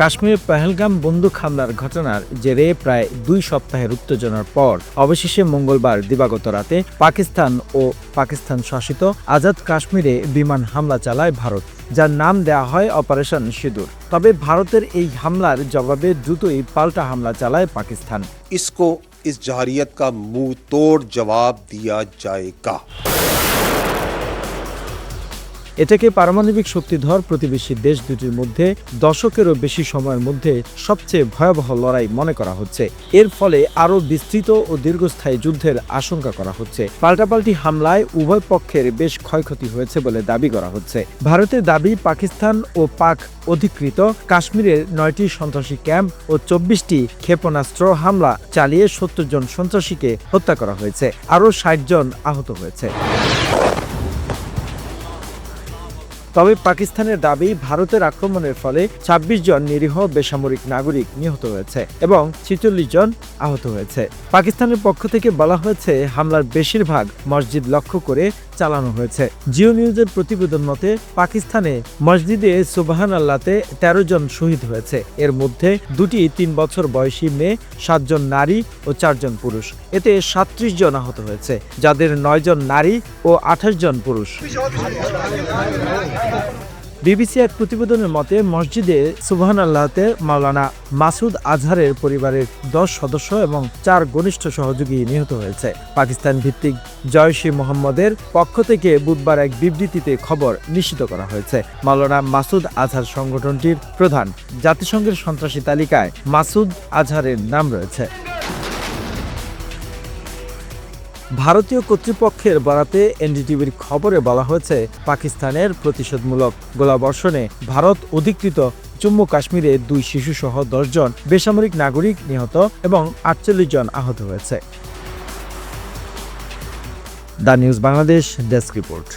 কাশ্মীর পহেলগাম বন্দুক হামলার ঘটনার জেরে প্রায় দুই সপ্তাহের উত্তেজনার পর অবশেষে মঙ্গলবার দিবাগত রাতে পাকিস্তান ও পাকিস্তান শাসিত আজাদ কাশ্মীরে বিমান হামলা চালায় ভারত, যার নাম দেয়া হয় অপারেশন সিঁদুর। তবে ভারতের এই হামলার জবাবে দ্রুতই পাল্টা হামলা চালায় পাকিস্তান। ইসকো, ইস জাহারিয়ত কা মু তোড় জবাব দিয়া যায়গা। এ থেকে পারমাণবিক শক্তিধর প্রতিবেশী দেশ দুটির মধ্যে দশকেরও বেশি সময়ের মধ্যে সবচেয়ে ভয়াবহ লড়াই মনে করা হচ্ছে। এর ফলে আরও বিস্তৃত ও দীর্ঘস্থায়ী যুদ্ধের আশঙ্কা করা হচ্ছে। পাল্টাপাল্টি হামলায় উভয় পক্ষের বেশ ক্ষয়ক্ষতি হয়েছে বলে দাবি করা হচ্ছে। ভারতের দাবি, পাকিস্তান ও পাক অধিকৃত কাশ্মীরের নয়টি সন্ত্রাসী ক্যাম্প ও চব্বিশটি ক্ষেপণাস্ত্র হামলা চালিয়ে সত্তর জন সন্ত্রাসীকে হত্যা করা হয়েছে। আরও ষাট জন আহত হয়েছে। তবে পাকিস্তানের দাবি ভারতের আক্রমণের ফলে ২৬ জন নিরীহ বেসামরিক নাগরিক নিহত হয়েছে এবং ছিচল্লিশ জন আহত হয়েছে। পাকিস্তানের পক্ষ থেকে বলা হয়েছে, হামলার বেশিরভাগ মসজিদ লক্ষ্য করে চালানো হয়েছে। জিও নিউজের প্রতিবেদন মতে, পাকিস্তানে মসজিদে সুবাহান আল্লাতে তেরো জন শহীদ হয়েছে। এর মধ্যে দুটি তিন বছর বয়সী মেয়ে সাতজন নারী ও চারজন পুরুষ। এতে সাত্রিশ জন আহত হয়েছে, যাদের নয় জন নারী ও আঠাশ জন পুরুষ। বিবিসি এক প্রতিবেদনের মতে, মসজিদে সুবহান আল্লাহতে মাওলানা মাসুদ আজহারের পরিবারের দশ সদস্য এবং চার ঘনিষ্ঠ সহযোগী নিহত হয়েছে। পাকিস্তান ভিত্তিক জয়শী মোহাম্মদের পক্ষ থেকে বুধবার এক বিবৃতিতে খবর নিশ্চিত করা হয়েছে। মাওলানা মাসুদ আজহার সংগঠনটির প্রধান। জাতিসংঘের সন্ত্রাসী তালিকায় মাসুদ আজহারের নাম রয়েছে। ভারতীয় কর্তৃপক্ষের বরাতে এনডিটিভির খবরে বলা হয়েছে, পাকিস্তানের প্রতিশোধমূলক গোলাবর্ষণে ভারত অধিকৃত জম্মু কাশ্মীরে দুই শিশুসহ দশজন বেসামরিক নাগরিক নিহত এবং আটচল্লিশ জন আহত হয়েছে। The news Bangladesh desk report.